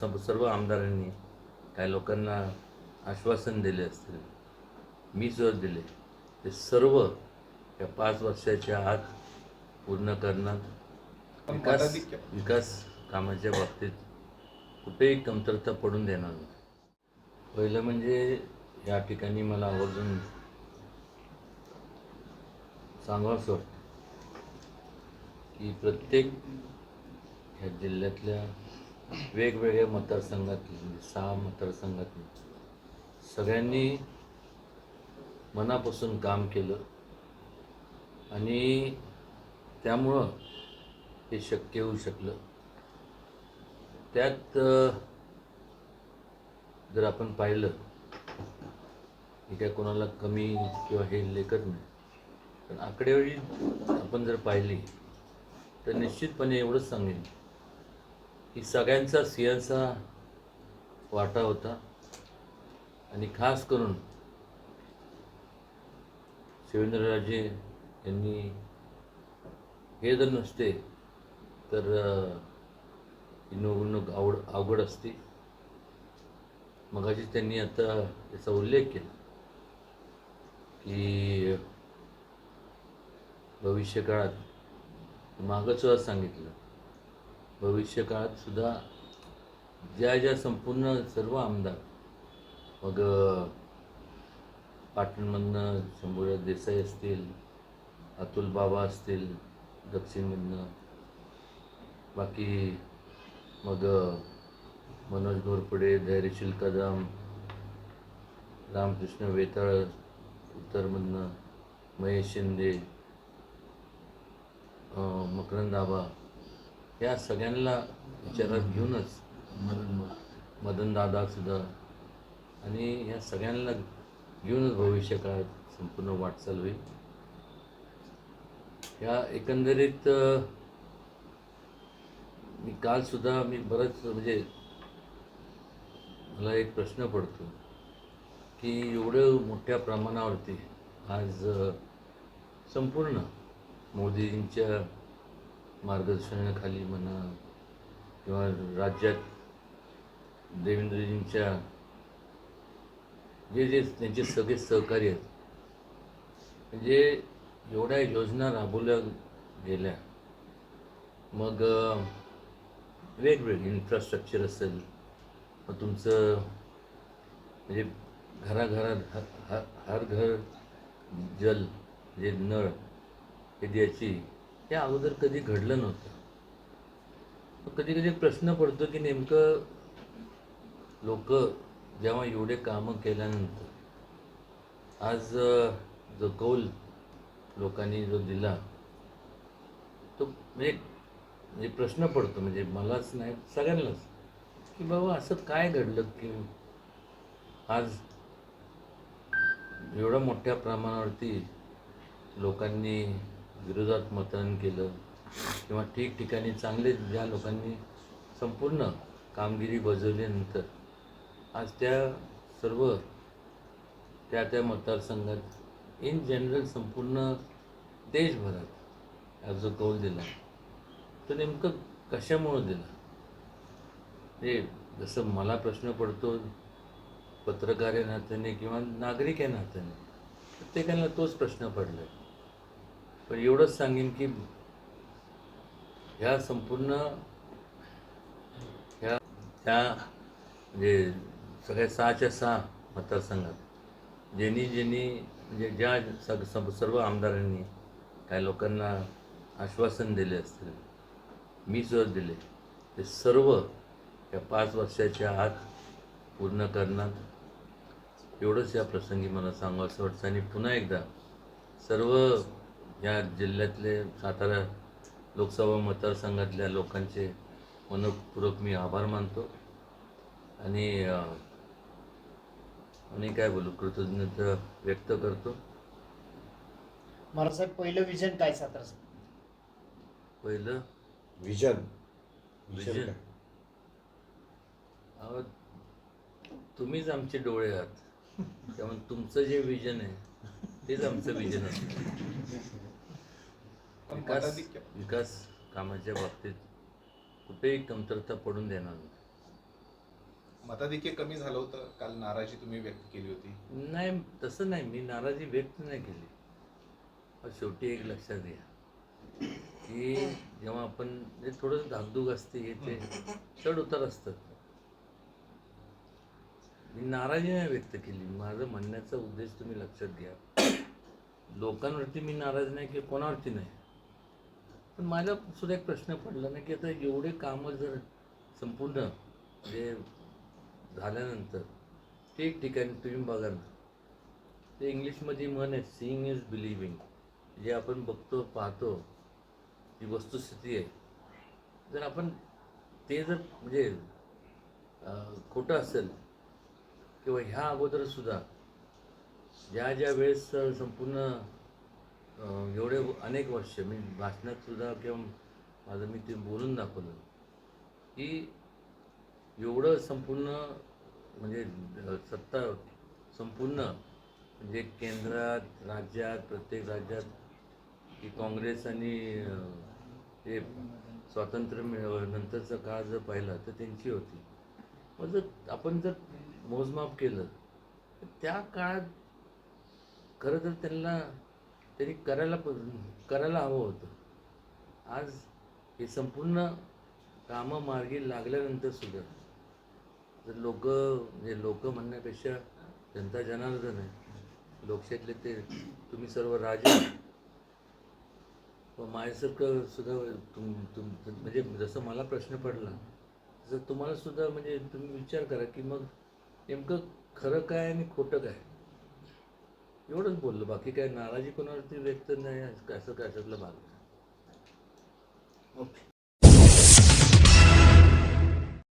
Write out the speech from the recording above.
सर्व सर्व आमदारांनी काही लोकांना आश्वासन दिले असतील मी सुद्धा दिले ते सर्व या पाच वर्षाच्या आत पूर्ण करणार. विकास विकास कामाच्या बाबतीत कुठेही कमतरता पडून देणार नाही. पहिलं म्हणजे या ठिकाणी मला आवर्जून सांगावंसं वाटतं की प्रत्येक ह्या जिल्ह्यातल्या वेगवेगळ्या मतदारसंघातली सहा मतदारसंघातली सगळ्यांनी मनापासून काम केलं. आणि त्यामुळं हे शक्य होऊ शकलं. त्यात जर आपण पाहिलं की काय कोणाला कमी किंवा हे लेखत नाही. पण आकडेवारी आपण जर पाहिली तर निश्चितपणे एवढंच सांगेन. की सगळ्यांचा सिंहचा वाटा होता. आणि खास करून शिवेंद्रराजे यांनी हे जर नसते तर निवडणूक आवड अवघड असते. मगाशी त्यांनी आता याचा उल्लेख केला की भविष्य काळात सांगितलं. भविष्यकाळात सुद्धा ज्या ज्या संपूर्ण सर्व आमदार मग पाटणमधनं शंभूराज देसाई असतील अतुल बाबा असतील दक्षिणमधनं बाकी मग मनोज घोरपडे धैर्यशील कदम रामकृष्ण वेताळ उत्तरमधनं महेश शिंदे मकरंद आबा या सगळ्यांना विचारात घेऊनच मदन दादा सुद्धा आणि या सगळ्यांना घेऊनच भविष्य काळात संपूर्ण वाटचाल होईल. या एकंदरीत मी कालसुद्धा मी बरंच म्हणजे मला एक प्रश्न पडतो की एवढं मोठ्या प्रमाणावरती आज संपूर्ण मोदींच्या मार्गदर्शनाखाली म्हणा किंवा राज्यात देवेंद्रजींच्या जे जे त्यांचे सगळे सहकारी आहेत म्हणजे एवढ्या योजना राबवल्या गेल्या. मग वेगवेगळे इन्फ्रास्ट्रक्चर असेल मग तुमचं म्हणजे घराघरात ह- हर घर जल जे नळ हे द्यायची हे अगोदर कधी घडलं नव्हतं. कधी कधी प्रश्न पडतो की नेमकं लोक जेव्हा एवढे कामं केल्यानंतर आज जो कौल लोकांनी जो दिला तो म्हणजे म्हणजे प्रश्न पडतो. म्हणजे मलाच नाही सगळ्यांनाच. की बाबा असं काय घडलं की आज एवढ्या मोठ्या प्रमाणावरती लोकांनी विरोधात मतदान केलं किंवा ठिकठिकाणी चांगले ज्या लोकांनी संपूर्ण कामगिरी बजावल्यानंतर आज त्या सर्व त्या त्या मतदारसंघात इन जनरल संपूर्ण देशभरात हा जो कौल दिला तो नेमकं कशामुळं दिला? म्हणजे जसं मला प्रश्न पडतो पत्रकार या नात्याने किंवा नागरिक या नात्याने प्रत्येकाला तोच प्रश्न पडला आहे पण एवढंच सांगेन की ह्या संपूर्ण ह्या त्या म्हणजे सगळ्या सहाच्या सहा मतदारसंघात ज्यांनी ज्यांनी म्हणजे ज्या सग सर्व आमदारांनी काही लोकांना आश्वासन दिले असतील मी जर दिले ते सर्व या पाच वर्षाच्या आत पूर्ण करणार. एवढंच या प्रसंगी मला सांगावं असं वाटतं. आणि पुन्हा एकदा सर्व या जिल्ह्यातले सातारा लोकसभा मतदारसंघातल्या लोकांचे मनपूर्वक मी आभार मानतो. आणि आणि काय बोलू कृतज्ञता व्यक्त करतो. मला साहेब पहिलं विजन काय सातारा पहिलं? विजन विजन अहो तुम्हीच आमचे डोळे आहात. त्यामुळे तुमचं जे विजन आहे तेच आमचं विजन असतं विकास विकास कामाच्या बाबतीत कुठेही कमतरता पडून देणार नाही. मताधिक्य कमी झालं होतं. काल नाराजी तुम्ही व्यक्त केली होती. नाही तसं नाही. मी नाराजी व्यक्त नाही केली. पण शेवटी एक लक्षात घ्या. की जेव्हा आपण म्हणजे थोडं धाकधूक असते हे ते चढ उतार असतात. मी नाराजी नाही व्यक्त केली. माझं म्हणण्याचा उद्देश तुम्ही लक्षात घ्या. लोकांवरती मी नाराज नाही की कोणावरती नाही. पण माझा सुद्धा एक प्रश्न पडला ना की आता एवढे कामं जर संपूर्ण जे झाल्यानंतर ते एक ठिकाणी तुम्ही बघा ना. ते इंग्लिशमध्ये म्हण आहे सीईंग इज बिलिव्हिंग जे आपण बघतो पाहतो जी वस्तुस्थिती आहे. जर आपण ते जर म्हणजे खोटं असेल किंवा ह्या अगोदरसुद्धा ज्या ज्या वेळेस संपूर्ण एवढे अनेक वर्ष मी भाषणात सुद्धा किंवा माझं मी ते बोलून दाखवलं की एवढं संपूर्ण म्हणजे सत्ता संपूर्ण म्हणजे केंद्रात राज्यात प्रत्येक राज्यात की काँग्रेस आणि हे स्वातंत्र्य मिळ नंतरचा काळ जर पाहिला तर त्यांची होती. मग जर आपण जर मोजमाप केलं तर त्या काळात खरं तर त्यांना त्यांनी करायला करायला हवं होतं. आज हे संपूर्ण कामं मार्गी लागल्यानंतर सुद्धा जर लोक म्हणजे लोक म्हणण्यापेक्षा जनता जनार्दन आहे लोकशाहीतले ते तुम्ही सर्व राजे व माझ्यासारखं सुद्धा तुम तुम म्हणजे जसं मला प्रश्न पडला तसं तुम्हाला सुद्धा म्हणजे तुम्ही विचार करा की मग नेमकं खरं काय आणि खोटं काय? एवढंच बोललो बाकी काय नाराजी कोणावरती व्यक्त नाही असं काय भाग नाही. ओके